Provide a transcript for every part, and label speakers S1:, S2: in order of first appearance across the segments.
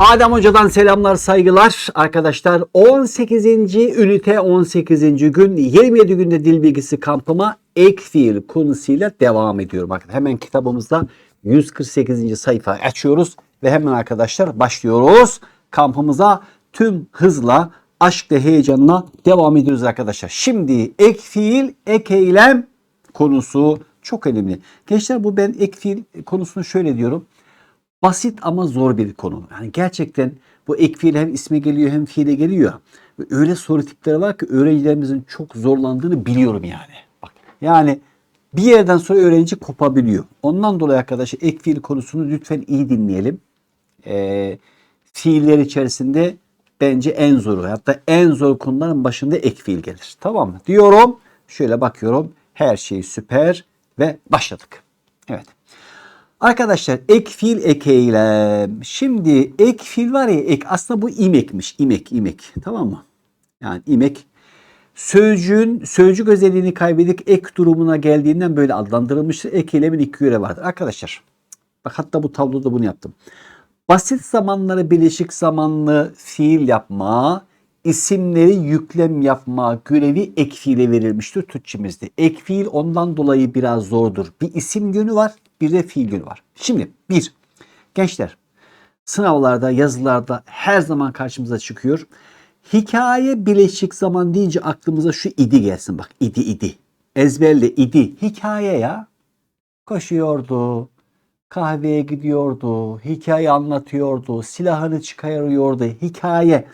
S1: Adem Hoca'dan selamlar, saygılar. Arkadaşlar 18. ünite 18. gün 27 günde dil bilgisi kampıma ek konusuyla devam ediyorum. Bakın hemen kitabımızda 148. sayfa açıyoruz ve hemen arkadaşlar başlıyoruz. Kampımıza tüm hızla, aşkla, heyecanla devam ediyoruz arkadaşlar. Şimdi ek fiil, ek eylem konusu çok önemli. Gençler bu ben ek fiil konusunu şöyle diyorum basit ama zor bir konu. Yani gerçekten bu ek fiil hem isme geliyor hem fiile geliyor. Ve öyle soru tipleri var ki öğrencilerimizin çok zorlandığını biliyorum yani. Bak yani bir yerden sonra öğrenci kopabiliyor. Ondan dolayı arkadaşlar ek fiil konusunu lütfen iyi dinleyelim. Ee, fiiller içerisinde bence en zoru hatta en zor konuların başında ek fiil gelir. Tamam mı? Diyorum. Şöyle bakıyorum. Her şey süper ve başladık. Evet. Arkadaşlar ek fiil ek eylem. Şimdi ek fiil var ya ek aslında bu imekmiş. imek imek tamam mı? Yani imek sözcüğün sözcük özelliğini kaybedip ek durumuna geldiğinden böyle adlandırılmıştır. Ek eylemin iki yöre vardır. Arkadaşlar bak hatta bu tabloda bunu yaptım. Basit zamanları bileşik zamanlı fiil yapma, isimleri yüklem yapma görevi ek fiile verilmiştir Türkçemizde. Ek fiil ondan dolayı biraz zordur. Bir isim yönü var, bir de fiil yönü var. Şimdi bir, gençler sınavlarda, yazılarda her zaman karşımıza çıkıyor. Hikaye bileşik zaman deyince aklımıza şu idi gelsin bak idi idi. Ezberle idi. Hikaye ya. Koşuyordu, kahveye gidiyordu, hikaye anlatıyordu, silahını çıkarıyordu, hikaye.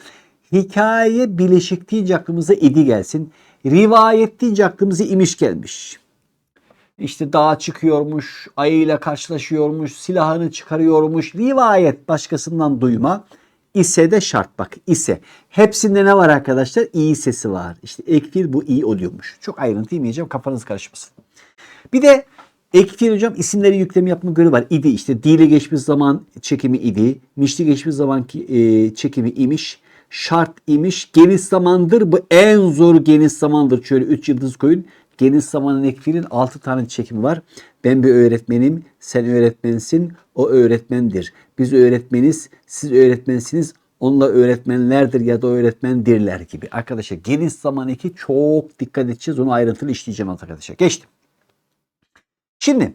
S1: Hikaye bileşik deyince aklımıza idi gelsin. Rivayet deyince aklımıza imiş gelmiş. İşte dağa çıkıyormuş, ayıyla karşılaşıyormuş, silahını çıkarıyormuş. Rivayet başkasından duyma. ise de şart bak ise. Hepsinde ne var arkadaşlar? İyi sesi var. İşte ek fiil bu iyi oluyormuş. Çok ayrıntı yemeyeceğim kafanız karışmasın. Bir de ek fiil hocam isimleri yükleme yapma görevi var. İdi işte dile geçmiş zaman çekimi idi. Mişli geçmiş zaman ki, e, çekimi imiş. Şart imiş. Geniş zamandır bu en zor geniş zamandır. Şöyle 3 yıldız koyun. Geniş zamanın ek fiilin 6 tane çekimi var. Ben bir öğretmenim, sen öğretmensin, o öğretmendir. Biz öğretmeniz, siz öğretmensiniz, onunla öğretmenlerdir ya da öğretmendirler gibi. Arkadaşlar geniş zaman eki çok dikkat edeceğiz. Onu ayrıntılı işleyeceğim arkadaşlar. Geçtim. Şimdi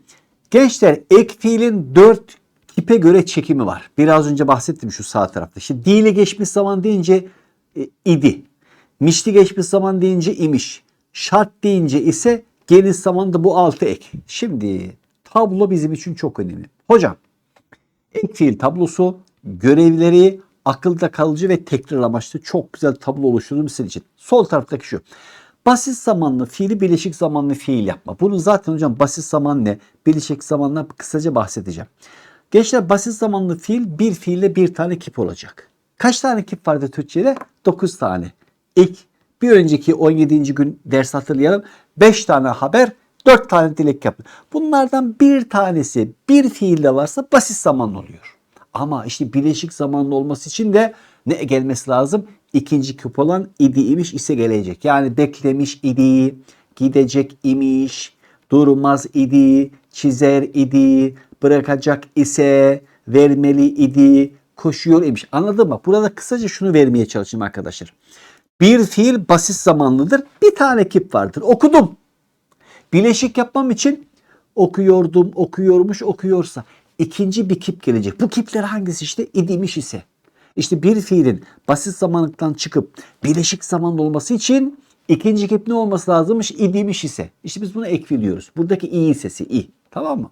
S1: gençler ek fiilin 4 tipe göre çekimi var. Biraz önce bahsettim şu sağ tarafta. Şimdi dili geçmiş zaman deyince e, idi. Mişli geçmiş zaman deyince imiş. Şart deyince ise geniş zamanda bu altı ek. Şimdi tablo bizim için çok önemli. Hocam ek fiil tablosu görevleri akılda kalıcı ve tekrar amaçlı çok güzel tablo oluşturdum sizin için. Sol taraftaki şu. Basit zamanlı fiili bileşik zamanlı fiil yapma. Bunu zaten hocam basit zaman ne? Bileşik zamanla kısaca bahsedeceğim. Gençler basit zamanlı fiil bir fiille bir tane kip olacak. Kaç tane kip vardı Türkçe'de? 9 tane. İlk bir önceki 17. gün ders hatırlayalım. 5 tane haber, 4 tane dilek yaptı. Bunlardan bir tanesi bir fiilde varsa basit zamanlı oluyor. Ama işte bileşik zamanlı olması için de ne gelmesi lazım? İkinci küp olan idi imiş ise gelecek. Yani beklemiş idi, gidecek imiş, durmaz idi, çizer idi, bırakacak ise, vermeli idi, koşuyor imiş. Anladın mı? Burada kısaca şunu vermeye çalışayım arkadaşlar. Bir fiil basit zamanlıdır. Bir tane kip vardır. Okudum. Bileşik yapmam için okuyordum, okuyormuş, okuyorsa. ikinci bir kip gelecek. Bu kipler hangisi işte? İdimiş ise. İşte bir fiilin basit zamanlıktan çıkıp bileşik zamanlı olması için ikinci kip ne olması lazımmış? İdimiş ise. İşte biz buna ek fiil diyoruz. Buradaki i sesi i. Tamam mı?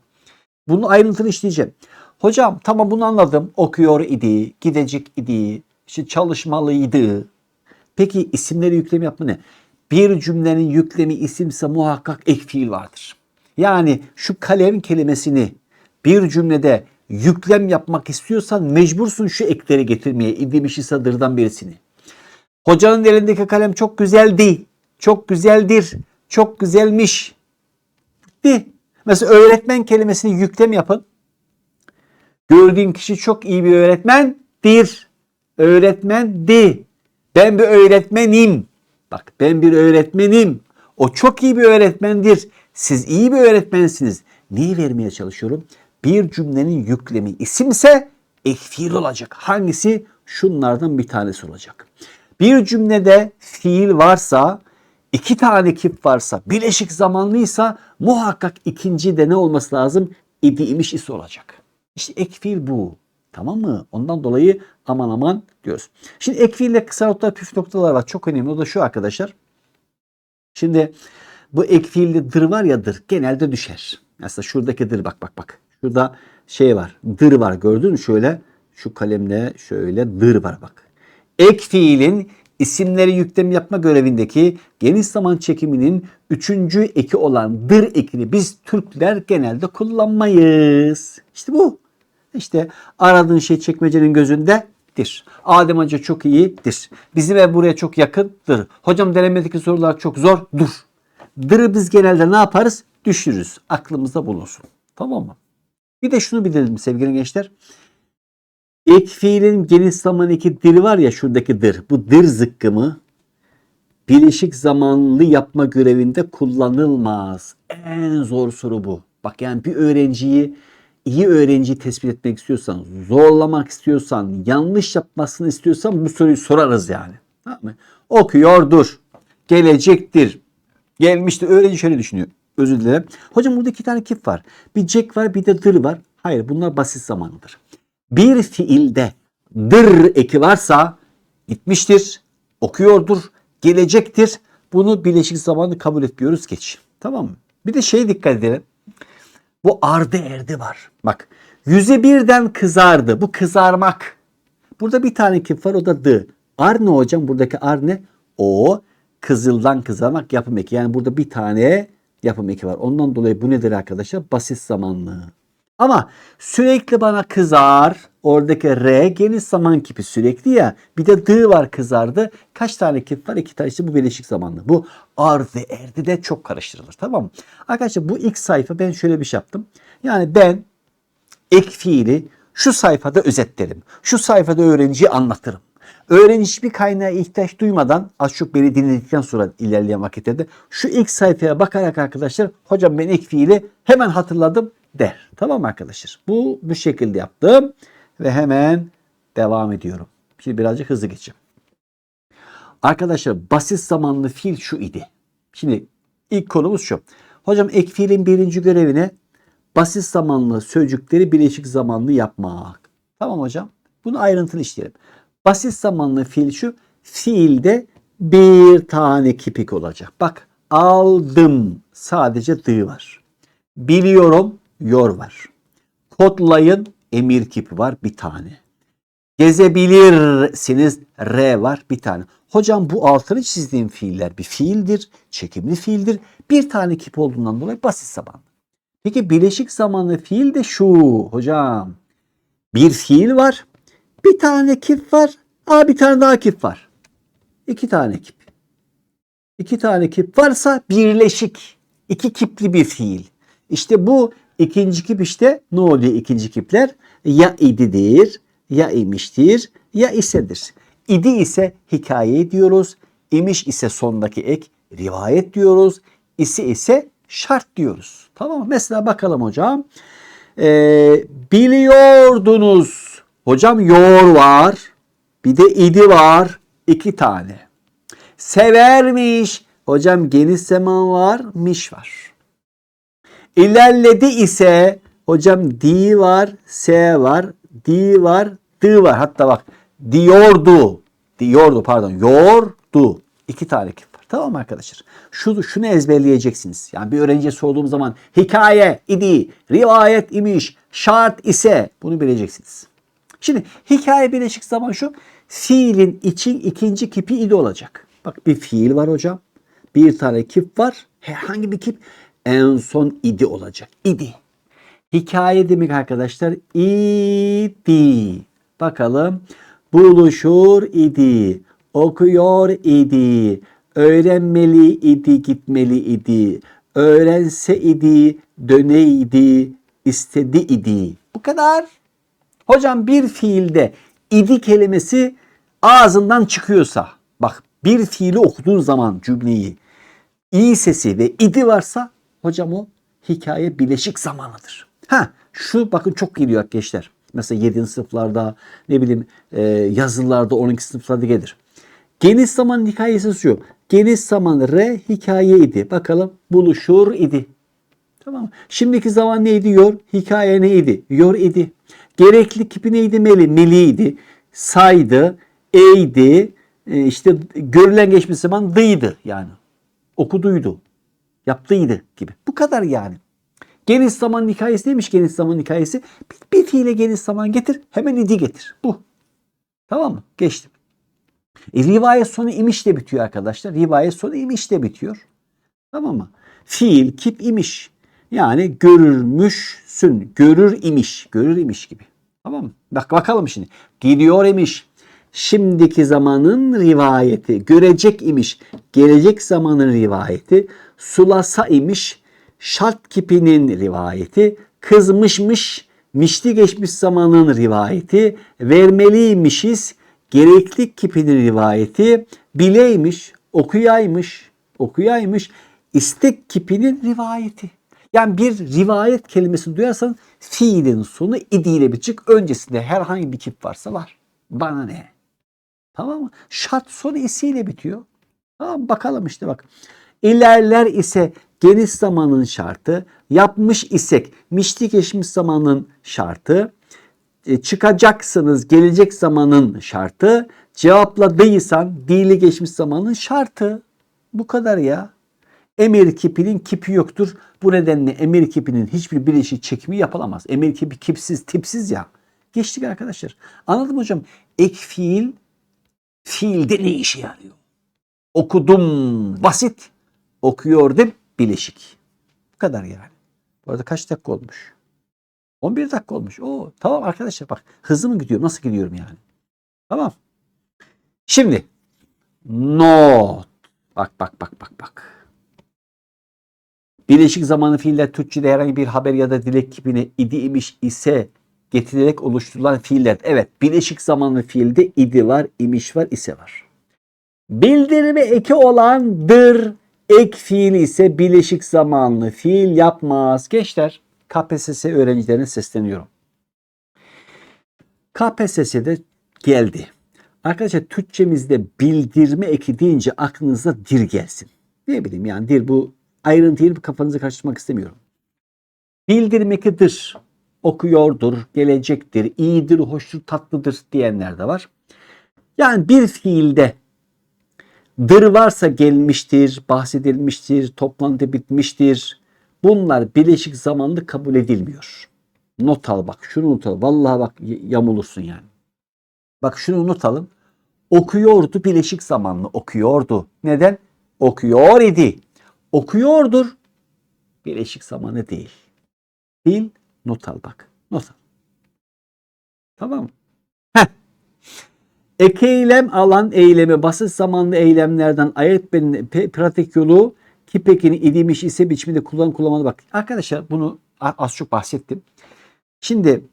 S1: Bunu ayrıntılı işleyeceğim. Hocam tamam bunu anladım. Okuyor idi, gidecek idi, işte çalışmalıydı. Peki isimleri yüklem yapma ne? Bir cümlenin yüklemi isimse muhakkak ek fiil vardır. Yani şu kalem kelimesini bir cümlede yüklem yapmak istiyorsan mecbursun şu ekleri getirmeye. İdimişi sadırdan birisini. Hocanın elindeki kalem çok güzeldi. Çok güzeldir. Çok güzelmiş. Bitti. Mesela öğretmen kelimesini yüklem yapın. Gördüğüm kişi çok iyi bir öğretmendir. Öğretmendi. Ben bir öğretmenim. Bak ben bir öğretmenim. O çok iyi bir öğretmendir. Siz iyi bir öğretmensiniz. Neyi vermeye çalışıyorum? Bir cümlenin yüklemi isimse ek fiil olacak. Hangisi? Şunlardan bir tanesi olacak. Bir cümlede fiil varsa, iki tane kip varsa, bileşik zamanlıysa muhakkak ikinci de ne olması lazım? İdi imiş is olacak. İşte ek fiil bu. Tamam mı? Ondan dolayı aman aman diyoruz. Şimdi ek fiille kısa noktalar, püf noktalar var. Çok önemli. O da şu arkadaşlar. Şimdi bu ek dır var ya dır genelde düşer. Mesela şuradaki dır bak bak bak. Şurada şey var. Dır var gördün mü? Şöyle şu kalemle şöyle dır var bak. Ek fiilin isimleri yüklem yapma görevindeki geniş zaman çekiminin üçüncü eki olan dır ekini biz Türkler genelde kullanmayız. İşte bu. İşte aradığın şey çekmecenin gözünde dir. Adem Hoca çok iyidir. Bizim ev buraya çok yakındır. Hocam denemedeki sorular çok zor. Dur. Dırı biz genelde ne yaparız? Düşürürüz. Aklımızda bulunsun. Tamam mı? Bir de şunu bilelim sevgili gençler. Ek fiilin geniş zaman eki dir var ya şuradaki dır. Bu dır zıkkımı bileşik zamanlı yapma görevinde kullanılmaz. En zor soru bu. Bak yani bir öğrenciyi iyi öğrenciyi tespit etmek istiyorsan, zorlamak istiyorsan, yanlış yapmasını istiyorsan bu soruyu sorarız yani. Tamam mı? Okuyordur. Gelecektir. Gelmiştir. Öğrenci şöyle düşünüyor. Özür dilerim. Hocam burada iki tane kip var. Bir cek var bir de dır var. Hayır bunlar basit zamanıdır. Bir fiilde dır eki varsa gitmiştir, okuyordur, gelecektir. Bunu bileşik zamanı kabul etmiyoruz geç. Tamam mı? Bir de şeye dikkat edelim. Bu ardı erdi var. Bak yüze birden kızardı. Bu kızarmak. Burada bir tane kip var o da dı. Ar ne hocam? Buradaki ar ne? O kızıldan kızarmak yapım eki. Yani burada bir tane yapım eki var. Ondan dolayı bu nedir arkadaşlar? Basit zamanlı. Ama sürekli bana kızar. Oradaki R geniş zaman kipi sürekli ya. Bir de dı var kızardı. Kaç tane kip var? İki tane işte bu bileşik zamanlı. Bu ardı erdi de çok karıştırılır. Tamam mı? Arkadaşlar bu ilk sayfa ben şöyle bir şey yaptım. Yani ben ek fiili şu sayfada özetlerim. Şu sayfada öğrenciye anlatırım. Öğrenci hiçbir kaynağa ihtiyaç duymadan az çok beni dinledikten sonra ilerleyen vakitlerde şu ilk sayfaya bakarak arkadaşlar hocam ben ek fiili hemen hatırladım der. Tamam arkadaşlar? Bu bu şekilde yaptım ve hemen devam ediyorum. Şimdi birazcık hızlı geçeceğim. Arkadaşlar basit zamanlı fiil şu idi. Şimdi ilk konumuz şu. Hocam ek fiilin birinci görevine basit zamanlı sözcükleri bileşik zamanlı yapmak. Tamam hocam. Bunu ayrıntılı işleyelim. Basit zamanlı fiil şu. Fiilde bir tane kipik olacak. Bak aldım sadece dı var. Biliyorum yor var. Kodlayın emir kipi var bir tane. Gezebilirsiniz R var bir tane. Hocam bu altını çizdiğim fiiller bir fiildir. Çekimli fiildir. Bir tane kip olduğundan dolayı basit zamanlı. Peki bileşik zamanlı fiil de şu hocam. Bir fiil var. Bir tane kip var. Aa bir tane daha kip var. İki tane kip. İki tane kip varsa birleşik. iki kipli bir fiil. İşte bu ikinci kip işte ne oluyor ikinci kipler? Ya ididir, ya imiştir, ya isedir. İdi ise hikaye diyoruz. İmiş ise sondaki ek rivayet diyoruz. İsi ise şart diyoruz. Tamam mı? Mesela bakalım hocam. Ee, biliyordunuz. Hocam yor var. Bir de idi var. iki tane. Severmiş. Hocam geniş zaman var. Miş var. İlerledi ise hocam di var, s var, di var, dı var. Hatta bak diyordu. Diyordu pardon. Yordu. İki tane kip var. Tamam arkadaşlar? Şunu, şunu ezberleyeceksiniz. Yani bir öğrenciye sorduğum zaman hikaye idi, rivayet imiş, şart ise bunu bileceksiniz. Şimdi hikaye bileşik zaman şu. Fiilin için ikinci kipi idi olacak. Bak bir fiil var hocam. Bir tane kip var. Herhangi bir kip en son idi olacak. İdi. Hikaye demek arkadaşlar idi. Bakalım. Buluşur idi. Okuyor idi. Öğrenmeli idi, gitmeli idi. Öğrense idi, döneydi, istedi idi. Bu kadar. Hocam bir fiilde idi kelimesi ağzından çıkıyorsa, bak bir fiili okuduğun zaman cümleyi i sesi ve idi varsa hocam o hikaye bileşik zamanıdır. Ha şu bakın çok geliyor gençler. Mesela 7. sınıflarda ne bileyim e, yazılarda 12 sınıflarda gelir. Geniş zaman hikayesi şu. Geniş zaman re hikaye idi. Bakalım buluşur idi. Tamam? Şimdiki zaman neydi? Yor. Hikaye neydi? Yor idi. Gerekli kipi neydi? Meli. Meliydi. Saydı. Eydi. E, işte görülen geçmiş zaman dıydı yani. Okuduydu. Yaptıydı gibi. Bu kadar yani. Geniş zaman hikayesi neymiş geniş zaman hikayesi? Bir, bir fiile geniş zaman getir. Hemen idi getir. Bu. Tamam mı? Geçtim. E, rivayet sonu imişle bitiyor arkadaşlar. Rivayet sonu imişle bitiyor. Tamam mı? Fiil, kip, imiş. Yani görürmüşsün. Görür imiş. Görür imiş gibi. Tamam mı? Bak bakalım şimdi. Gidiyor imiş. Şimdiki zamanın rivayeti. Görecek imiş. Gelecek zamanın rivayeti. Sulasa imiş. Şart kipinin rivayeti. Kızmışmış. Mişli geçmiş zamanın rivayeti. Vermeliymişiz. Gereklik kipinin rivayeti. Bileymiş. Okuyaymış. Okuyaymış. istek kipinin rivayeti. Yani bir rivayet kelimesini duyarsan fiilin sonu idiyle bitecek. Öncesinde herhangi bir kip varsa var. Bana ne? Tamam mı? Şart sonu isiyle bitiyor. Tamam bakalım işte bak. İlerler ise geniş zamanın şartı, yapmış isek mişli geçmiş zamanın şartı, e, çıkacaksınız gelecek zamanın şartı, cevapladıysan dili geçmiş zamanın şartı. Bu kadar ya. Emir kipinin kipi yoktur. Bu nedenle emir kipinin hiçbir bileşik çekimi yapılamaz. Emir kipi kipsiz, tipsiz ya. Geçtik arkadaşlar. Anladım hocam. Ek fiil fiilde ne işe yarıyor? Okudum basit. Okuyordum bileşik. Bu kadar yani. Bu arada kaç dakika olmuş? 11 dakika olmuş. Oo, tamam arkadaşlar bak hızlı mı gidiyorum? Nasıl gidiyorum yani? Tamam. Şimdi not. Bak bak bak bak bak. Bileşik zamanı fiiller Türkçe'de herhangi bir haber ya da dilek kipine idi imiş ise getirilerek oluşturulan fiiller. Evet bileşik zamanlı fiilde idi var, imiş var, ise var. Bildirimi eki olandır. Ek fiil ise bileşik zamanlı fiil yapmaz. Gençler KPSS öğrencilerine sesleniyorum. KPSS'de geldi. Arkadaşlar Türkçemizde bildirme eki deyince aklınıza dir gelsin. Ne bileyim yani dir bu ayrıntıyı kafanızı karıştırmak istemiyorum. Bildirme ekidir, okuyordur, gelecektir, iyidir, hoştur, tatlıdır diyenler de var. Yani bir fiilde dır varsa gelmiştir, bahsedilmiştir, toplantı bitmiştir. Bunlar bileşik zamanlı kabul edilmiyor. Not al bak, şunu not al. Vallahi bak yamulursun yani. Bak şunu not alın. Okuyordu bileşik zamanlı, okuyordu. Neden? Okuyor idi. Okuyordur. Bileşik zamanı değil. Bil, not al bak. Not al. Tamam mı? Heh. Eylem alan eylemi basit zamanlı eylemlerden ayırt benim pratik yolu ki pekini idimiş ise biçiminde kullan kullanmalı bak. Arkadaşlar bunu az çok bahsettim. Şimdi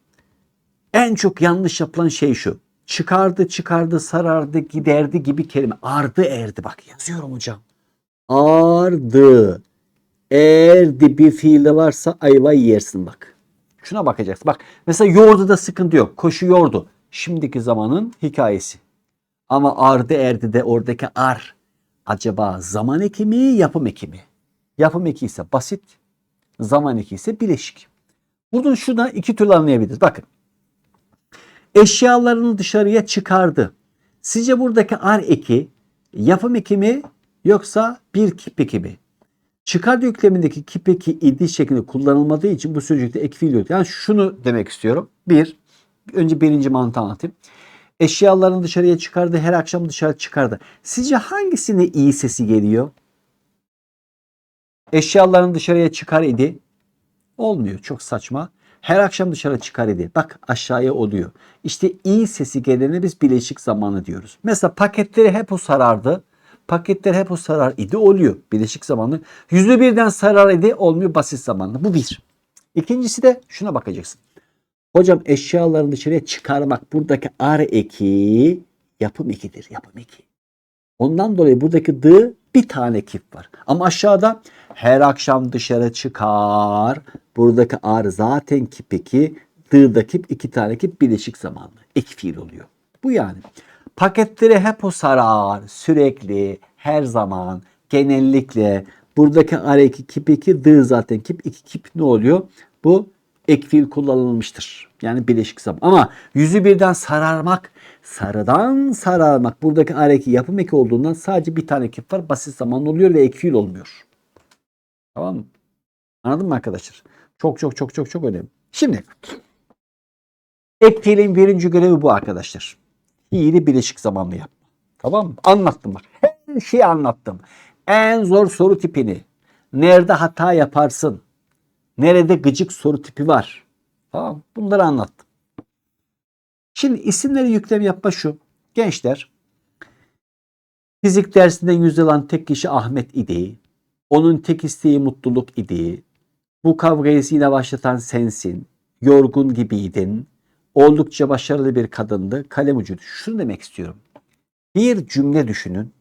S1: en çok yanlış yapılan şey şu. Çıkardı, çıkardı, sarardı, giderdi gibi kelime. Ardı erdi bak yazıyorum hocam. Ardı. Erdi bir fiilde varsa ayva yersin bak. Şuna bakacaksın. Bak mesela yoğurdu da sıkıntı yok. Koşuyordu. Şimdiki zamanın hikayesi. Ama ardı erdi de oradaki ar acaba zaman eki mi yapım eki mi? Yapım eki ise basit. Zaman eki ise bileşik. Buradan şuna iki türlü anlayabiliriz. Bakın. Eşyalarını dışarıya çıkardı. Sizce buradaki ar eki yapım eki mi yoksa bir kip eki mi? Çıkar yüklemindeki kip eki idi şeklinde kullanılmadığı için bu sözcükte ek yok. Yani şunu demek istiyorum. Bir, önce birinci mantığı anlatayım. Eşyalarını dışarıya çıkardı, her akşam dışarı çıkardı. Sizce hangisine iyi sesi geliyor? Eşyalarını dışarıya çıkar idi. Olmuyor. Çok saçma. Her akşam dışarı çıkar idi. Bak aşağıya oluyor. İşte iyi sesi gelene biz bileşik zamanı diyoruz. Mesela paketleri hep o sarardı. Paketler hep o sarar idi oluyor. Bileşik zamanlı. Yüzde birden sarar idi olmuyor basit zamanlı. Bu bir. İkincisi de şuna bakacaksın. Hocam eşyalarını dışarıya çıkarmak buradaki ar eki yapım ekidir. Yapım eki. Ondan dolayı buradaki dı bir tane kip var. Ama aşağıda her akşam dışarı çıkar. Buradaki ar zaten kip eki. Dırda kip, iki tane kip bileşik zamanlı. Ek fiil oluyor. Bu yani. Paketleri hep o sarar. Sürekli, her zaman, genellikle. Buradaki ara iki kip iki, dı zaten kip. iki kip ne oluyor? Bu ek fiil kullanılmıştır. Yani bileşik zaman. Ama yüzü birden sararmak, sarıdan sararmak. Buradaki ara iki yapım eki olduğundan sadece bir tane kip var. Basit zaman oluyor ve ek fiil olmuyor. Tamam mı? Anladın mı arkadaşlar? Çok çok çok çok çok önemli. Şimdi ek fiilin birinci görevi bu arkadaşlar. Fiili bileşik zamanlı yapma. Tamam mı? Anlattım bak. Her şeyi anlattım. En zor soru tipini. Nerede hata yaparsın? Nerede gıcık soru tipi var? Tamam Bunları anlattım. Şimdi isimleri yüklem yapma şu. Gençler fizik dersinden yüz alan tek kişi Ahmet idi. Onun tek isteği mutluluk idi. Bu kavgayı yine başlatan sensin. Yorgun gibiydin. Oldukça başarılı bir kadındı. Kalem ucuydu. Şunu demek istiyorum. Bir cümle düşünün.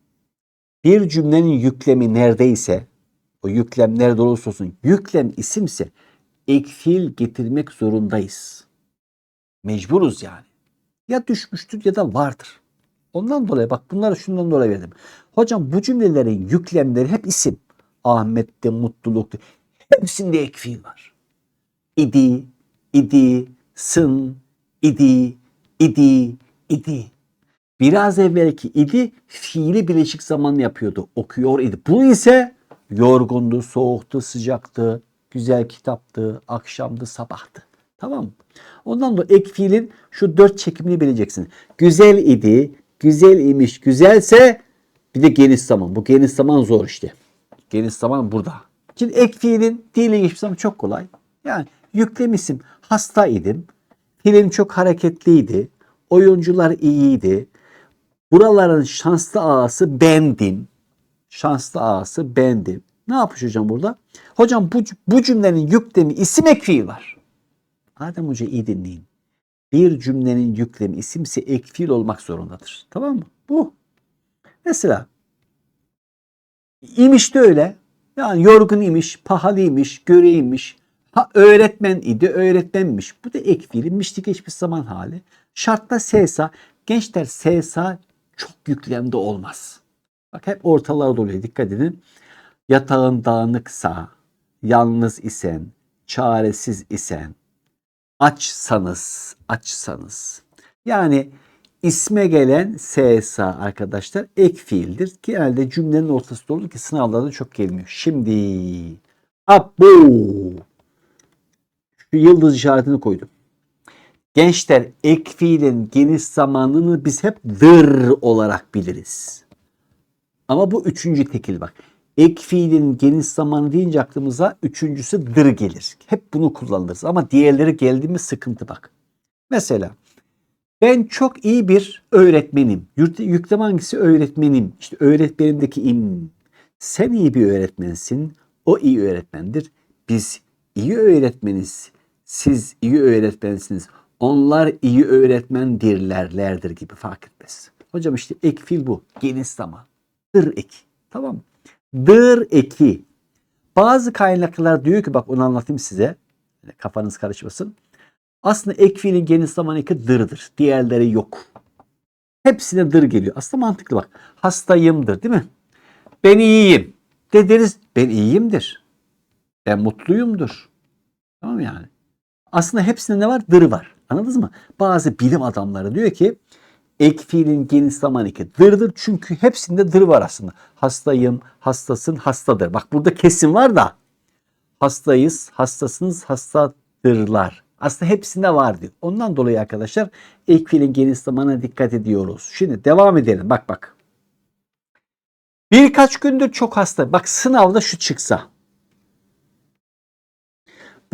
S1: Bir cümlenin yüklemi neredeyse, o yüklem nerede olursa olsun, yüklem isimse ek getirmek zorundayız. Mecburuz yani. Ya düşmüştür ya da vardır. Ondan dolayı bak bunları şundan dolayı verdim. Hocam bu cümlelerin yüklemleri hep isim. Ahmet'te, mutlulukta. Hepsinde ek fiil var. İdi, idi, sın, idi, idi, idi. Biraz evvelki idi fiili bileşik zamanlı yapıyordu. Okuyor idi. Bu ise yorgundu, soğuktu, sıcaktı, güzel kitaptı, akşamdı, sabahtı. Tamam mı? Ondan dolayı ek fiilin şu dört çekimini bileceksin. Güzel idi, güzel imiş, güzelse bir de geniş zaman. Bu geniş zaman zor işte. Geniş zaman burada. Şimdi ek fiilin dili geçmiş zaman çok kolay. Yani yüklem isim hasta idim. Film çok hareketliydi. Oyuncular iyiydi. Buraların şanslı ağası bendim. Şanslı ağası bendim. Ne yapmış hocam burada? Hocam bu, bu cümlenin yüklemi isim ek fiil var. Adem Hoca iyi dinleyin. Bir cümlenin yüklemi isimse ek fiil olmak zorundadır. Tamam mı? Bu. Mesela imiş de öyle. Yani yorgun imiş, pahalıymış, göreymiş. Ha öğretmen idi, öğretmenmiş. Bu da ek fiilinmişti geçmiş zaman hali. Şartta sesa, gençler sesa çok yüklemde olmaz. Bak hep ortalarda oluyor dikkat edin. Yatağın dağınıksa, yalnız isen, çaresiz isen, açsanız, açsanız. Yani isme gelen sesa arkadaşlar ek fiildir. Genelde cümlenin ortasında olur ki sınavlarda çok gelmiyor. Şimdi abu şu yıldız işaretini koydum. Gençler ek fiilin geniş zamanını biz hep dır olarak biliriz. Ama bu üçüncü tekil bak. Ek fiilin geniş zamanı deyince aklımıza üçüncüsü dır gelir. Hep bunu kullanırız ama diğerleri geldi mi sıkıntı bak. Mesela ben çok iyi bir öğretmenim. Yüklem hangisi? Öğretmenim. İşte öğretmenimdeki im. Sen iyi bir öğretmensin. O iyi öğretmendir. Biz iyi öğretmeniz. Siz iyi öğretmensiniz. Onlar iyi öğretmendirlerlerdir gibi fark etmez. Hocam işte ek fiil bu. Geniş zaman. Dır eki. Tamam mı? Dır eki. Bazı kaynaklar diyor ki bak onu anlatayım size. Kafanız karışmasın. Aslında ek fiilin geniş zaman eki dırdır. Diğerleri yok. Hepsine dır geliyor. Aslında mantıklı bak. Hastayımdır değil mi? Ben iyiyim. Dediniz ben iyiyimdir. Ben mutluyumdur. Tamam yani? Aslında hepsinde ne var? Dır var. Anladınız mı? Bazı bilim adamları diyor ki ek fiilin geniş zaman eki dırdır. Çünkü hepsinde dır var aslında. Hastayım, hastasın, hastadır. Bak burada kesin var da hastayız, hastasınız, hastadırlar. Aslında hepsinde var diyor. Ondan dolayı arkadaşlar ek fiilin geniş zamana dikkat ediyoruz. Şimdi devam edelim. Bak bak. Birkaç gündür çok hasta. Bak sınavda şu çıksa.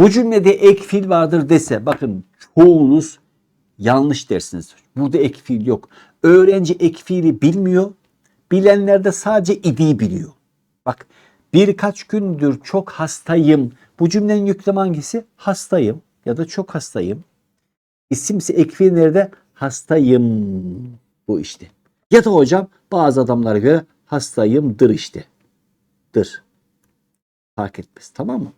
S1: Bu cümlede ek fiil vardır dese bakın çoğunuz yanlış dersiniz. Burada ek fiil yok. Öğrenci ek fiili bilmiyor. Bilenler de sadece idi biliyor. Bak birkaç gündür çok hastayım. Bu cümlenin yüklemi hangisi? Hastayım ya da çok hastayım. İsimse ek fiil nerede? Hastayım. Bu işte. Ya da hocam bazı adamlara göre hastayımdır işte. Dır. Fark etmez tamam mı?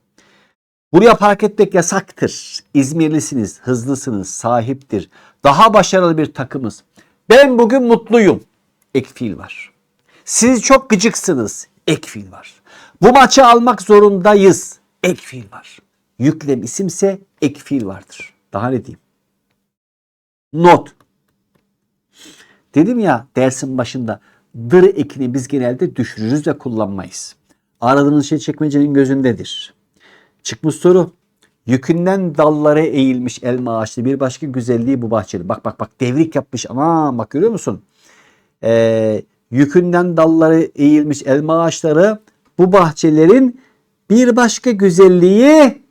S1: Buraya park etmek yasaktır. İzmirlisiniz, hızlısınız, sahiptir. Daha başarılı bir takımız. Ben bugün mutluyum. Ek fiil var. Siz çok gıcıksınız. Ek fiil var. Bu maçı almak zorundayız. Ek fiil var. Yüklem isimse ek fiil vardır. Daha ne diyeyim? Not. Dedim ya dersin başında dır ekini biz genelde düşürürüz ve kullanmayız. Aradığınız şey çekmecenin gözündedir. Çıkmış soru. Yükünden dallara eğilmiş elma ağaçlı bir başka güzelliği bu bahçeli. Bak bak bak devrik yapmış. Aman bak görüyor musun? Ee, yükünden dallara eğilmiş elma ağaçları bu bahçelerin bir başka güzelliğidir.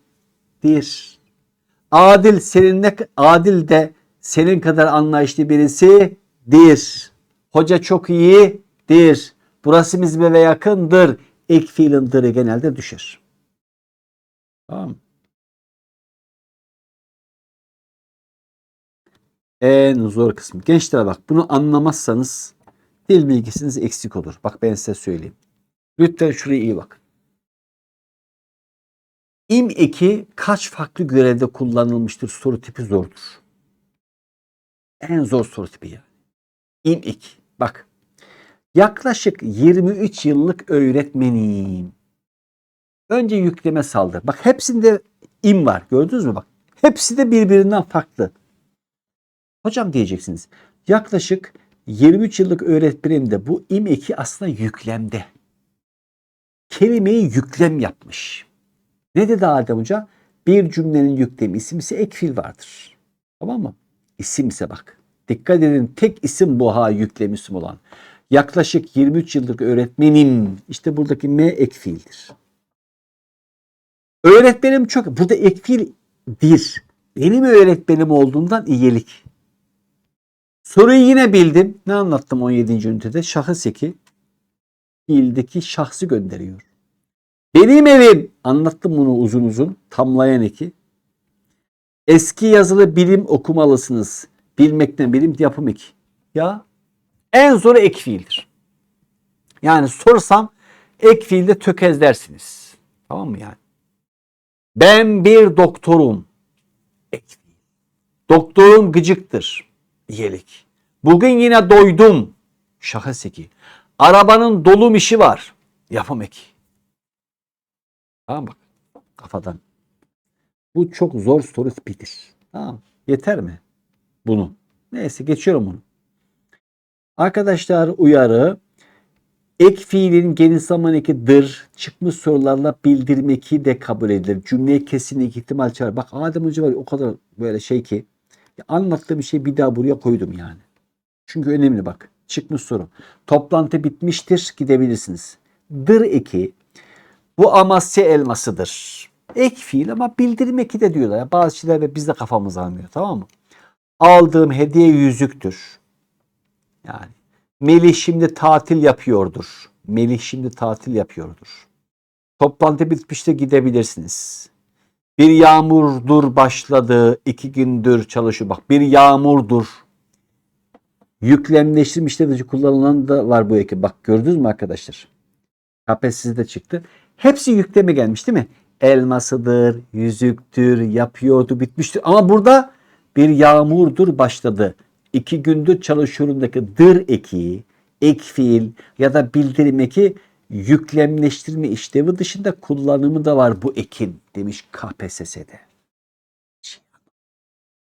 S1: Adil seninle adil de senin kadar anlayışlı birisidir. Hoca çok iyidir. Burası bizim eve yakındır. Ek fiilin genelde düşer. Tamam? En zor kısmı. Gençlere bak bunu anlamazsanız dil bilgisiniz eksik olur. Bak ben size söyleyeyim. Lütfen şuraya iyi bak. İm eki kaç farklı görevde kullanılmıştır soru tipi zordur. En zor soru tipi yani. İm eki. Bak. Yaklaşık 23 yıllık öğretmenim. Önce yükleme saldır. Bak hepsinde im var. Gördünüz mü bak. Hepsi de birbirinden farklı. Hocam diyeceksiniz. Yaklaşık 23 yıllık öğretmenimde bu im eki aslında yüklemde. Kelimeyi yüklem yapmış. Ne dedi Adem Hoca? Bir cümlenin yüklemi isim ise ek vardır. Tamam mı? İsim ise bak. Dikkat edin tek isim bu ha yüklem isim olan. Yaklaşık 23 yıllık öğretmenim. İşte buradaki M ek fiildir. Öğretmenim çok. Burada ek fiil bir. Benim öğretmenim olduğundan iyilik. Soruyu yine bildim. Ne anlattım 17. ünitede? Şahıs eki. Fiildeki şahsı gönderiyor. Benim evim. Anlattım bunu uzun uzun. Tamlayan eki. Eski yazılı bilim okumalısınız. Bilmekten bilim yapım eki. Ya en zoru ek fiildir. Yani sorsam ek fiilde tökezlersiniz. Tamam mı yani? Ben bir doktorum. Doktorum gıcıktır. İyilik. Bugün yine doydum. Şahıs eki. Arabanın dolum işi var. Yapım eki. Tamam bak. Kafadan. Bu çok zor soru tipidir. Tamam. Yeter mi? Bunu. Neyse geçiyorum bunu. Arkadaşlar uyarı. Ek fiilin geniş zaman dır çıkmış sorularla bildirmeki de kabul edilir. Cümleye kesinlik ihtimal çağır. Bak Adem Hoca var o kadar böyle şey ki anlattığım şey bir daha buraya koydum yani. Çünkü önemli bak. Çıkmış soru. Toplantı bitmiştir gidebilirsiniz. Dır eki bu Amasya elmasıdır. Ek fiil ama bildirim eki de diyorlar. Ya bazı şeyler de biz de kafamız almıyor tamam mı? Aldığım hediye yüzüktür. Yani Melih şimdi tatil yapıyordur. Melih şimdi tatil yapıyordur. Toplantı bitmişte gidebilirsiniz. Bir yağmurdur başladı. iki gündür çalışıyor. Bak bir yağmurdur. Yüklemleştirmiş de kullanılan da var bu eki. Bak gördünüz mü arkadaşlar? KPSS'de çıktı. Hepsi yükleme gelmiş değil mi? Elmasıdır, yüzüktür, yapıyordu, bitmiştir. Ama burada bir yağmurdur başladı. İki gündür çalışıyorumdaki dır eki, ek fiil ya da bildirim eki yüklemleştirme işlevi dışında kullanımı da var bu ekin demiş KPSS'de.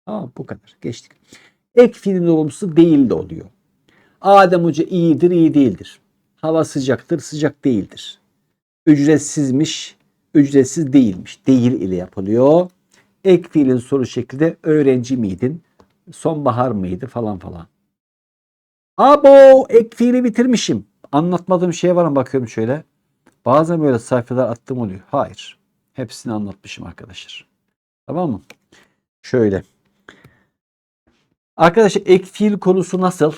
S1: Tamam bu kadar geçtik. Ek fiilin olumsuz değil de oluyor. Adem Hoca iyidir, iyi değildir. Hava sıcaktır, sıcak değildir. Ücretsizmiş, ücretsiz değilmiş. Değil ile yapılıyor. Ek fiilin soru şekilde öğrenci miydin? Sonbahar mıydı falan falan. Abo ek fiili bitirmişim. Anlatmadığım şey var mı bakıyorum şöyle. Bazen böyle sayfalar attım oluyor. Hayır. Hepsini anlatmışım arkadaşlar. Tamam mı? Şöyle. Arkadaşlar ek fiil konusu nasıl?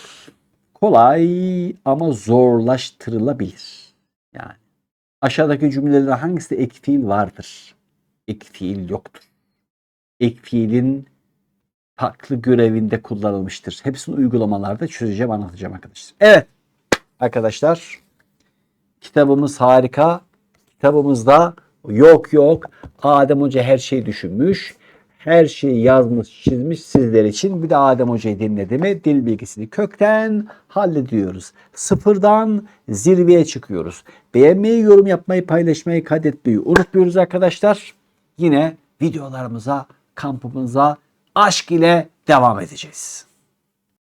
S1: Kolay ama zorlaştırılabilir. Yani aşağıdaki cümlelerde hangisi ek fiil vardır? Ek fiil yoktur. Ek fiilin farklı görevinde kullanılmıştır. Hepsini uygulamalarda çözeceğim, anlatacağım arkadaşlar. Evet arkadaşlar kitabımız harika. Kitabımızda Yok yok. Adem Hoca her şeyi düşünmüş. Her şeyi yazmış, çizmiş sizler için. Bir de Adem Hoca'yı dinledi mi dil bilgisini kökten hallediyoruz. Sıfırdan zirveye çıkıyoruz. Beğenmeyi, yorum yapmayı, paylaşmayı, kaydetmeyi unutmuyoruz arkadaşlar. Yine videolarımıza, kampımıza aşk ile devam edeceğiz.